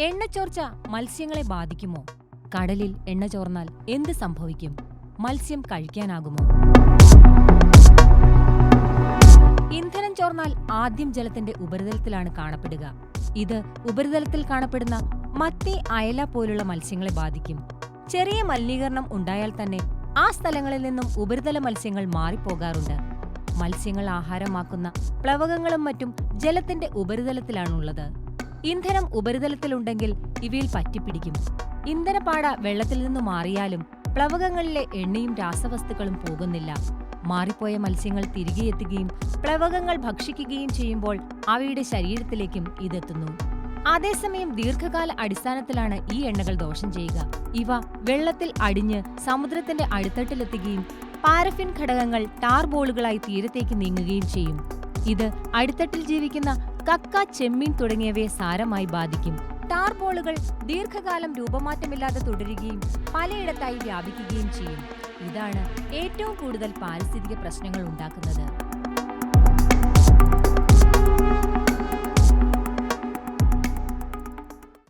എണ്ണച്ചോർച്ച മത്സ്യങ്ങളെ ബാധിക്കുമോ? കടലിൽ എണ്ണ ചോർന്നാൽ എന്ത് സംഭവിക്കും? മത്സ്യം കഴിക്കാനാകുമോ? ഇന്ധനം ചോർന്നാൽ ആദ്യം ജലത്തിന്റെ ഉപരിതലത്തിലാണ് കാണപ്പെടുക. ഇത് ഉപരിതലത്തിൽ കാണപ്പെടുന്ന മത്തി അയല പോലുള്ള മത്സ്യങ്ങളെ ബാധിക്കും. ചെറിയ മലിനീകരണം ഉണ്ടായാൽ തന്നെ ആ സ്ഥലങ്ങളിൽ നിന്നും ഉപരിതല മത്സ്യങ്ങൾ മാറിപ്പോകാറുണ്ട്. മത്സ്യങ്ങൾ ആഹാരമാക്കുന്ന പ്ലവകങ്ങളും മറ്റും ജലത്തിന്റെ ഉപരിതലത്തിലാണുള്ളത്. ഇന്ധനം ഉപരിതലത്തിലുണ്ടെങ്കിൽ ഇവയിൽ പറ്റിപ്പിടിക്കും. ഇന്ധനപ്പാട വെള്ളത്തിൽ നിന്ന് മാറിയാലും പ്ലവകങ്ങളിലെ എണ്ണയും രാസവസ്തുക്കളും പോകുന്നില്ല. മാറിപ്പോയ മത്സ്യങ്ങൾ തിരികെ എത്തുകയും പ്ലവകങ്ങൾ ഭക്ഷിക്കുകയും ചെയ്യുമ്പോൾ അവയുടെ ശരീരത്തിലേക്കും ഇതെത്തുന്നു. അതേസമയം ദീർഘകാല അടിസ്ഥാനത്തിലാണ് ഈ എണ്ണകൾ ദോഷം ചെയ്യുക. ഇവ വെള്ളത്തിൽ അടിഞ്ഞ് സമുദ്രത്തിന്റെ അടിത്തട്ടിലെത്തുകയും പാരഫിൻ ഘടകങ്ങൾ ടാർ ബോളുകളായി തീരത്തേക്ക് നീങ്ങുകയും ചെയ്യും. ഇത് അടിത്തട്ടിൽ ജീവിക്കുന്ന കക്ക ചെമ്മീൻ തുടങ്ങിയവയെ സാരമായി ബാധിക്കും. ടാർ ബോളുകൾ ദീർഘകാലം രൂപമാറ്റമില്ലാതെ തുടരുകയും പലയിടത്തായി വ്യാപിക്കുകയും ചെയ്യും. ഇതാണ് ഏറ്റവും കൂടുതൽ പാരിസ്ഥിതിക പ്രശ്നങ്ങൾ ഉണ്ടാക്കുന്നത്.